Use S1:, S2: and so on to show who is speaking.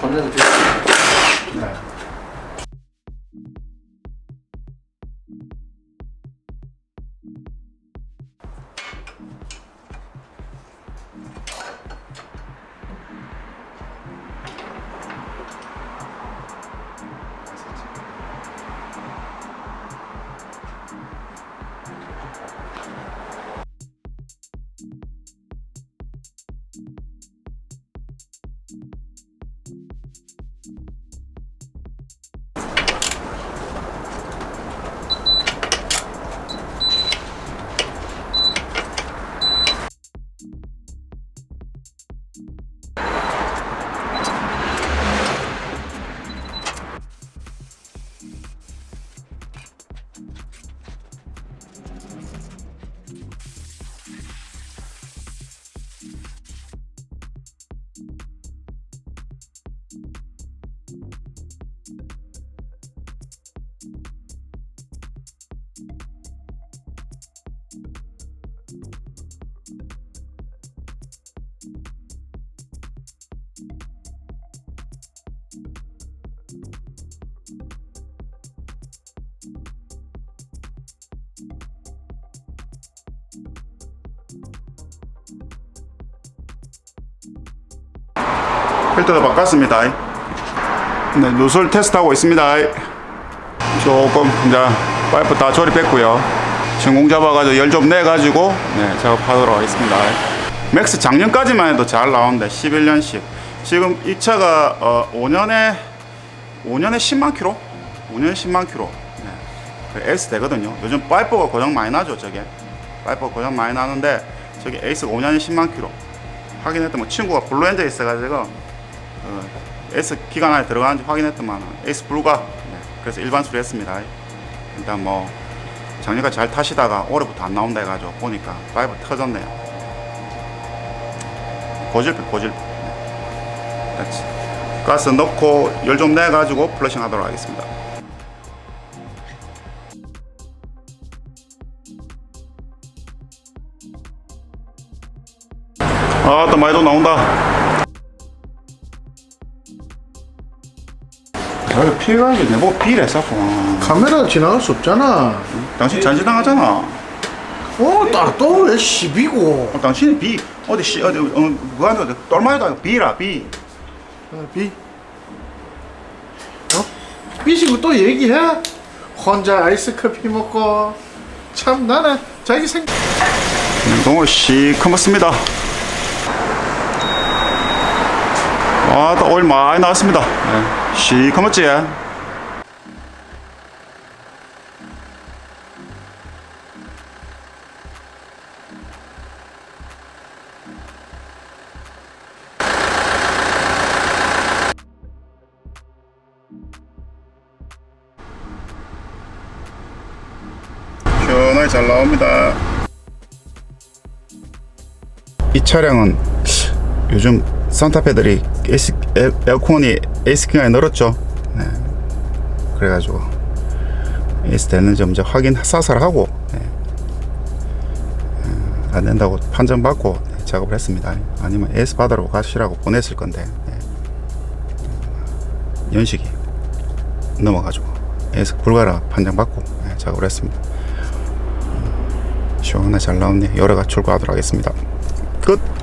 S1: 건네도 되지.
S2: 필터도 바꿨습니다. 네, 누설 테스트하고 있습니다. 조금 이제 파이프 다 조립했고요. 전공 잡아가지고 열 좀 내가지고 네, 작업하도록 하겠습니다. 맥스 작년까지만 해도 잘 나오는데 11년씩 지금 이 차가 어, 5년에 5년에 10만 킬로, 5년에 10만 킬로. 네. 그 S 되거든요. 요즘 파이프가 고장 많이 나죠, 저게. 파이프가 고장 많이 나는데 저기 에이스가 5년에 10만 킬로. 확인했더만 친구가 블루엔저에 있어가지고 어, S 기간 안에 들어가는지 확인했더만 S 불가. 네, 그래서 일반 수리했습니다. 일단 뭐 작년까지 잘 타시다가 올해부터 안 나온다 해가지고 보니까 파이프 터졌네요. 고질필 고질필. 네. 됐지. 가스 넣고 열 좀 내가지고 플러싱 하도록 하겠습니다. 아, 또 많이 돈 나온다. 아, 피해가지고 내보고 비래 자꾸.
S1: 카메라 지나갈 수 없잖아.
S2: 당신 잔지당하잖아.
S1: 어, 딱또왜 시비고?
S2: 어, 당신이 비 어디 씨 어디 어 그거 하는 똘마이다 비라 비.
S1: 어, 비. 어? 삐시고 또 얘기해? 혼자 아이스 커피 먹고. 참 나는 자기 생.
S2: 동호 시커멓습니다. 아, 또 오일 많이 나왔습니다. 네. 시커멓지? 시원하게 잘 나옵니다. 이 차량은 요즘 산타페들이 에스, 에, 에어컨이 에이스킹에 늘었죠. 네. 그래가지고 에이스 되는지 먼저 확인 사살하고 네. 음, 안 된다고 판정받고 네, 작업을 했습니다. 아니면 에이스 받으러 가시라고 보냈을 건데 네. 연식이 넘어가지고 에이스 불가라 판정받고 네, 작업을 했습니다. 음, 시원하게 잘 나왔네. 여러가 출고하도록 하겠습니다. 끝.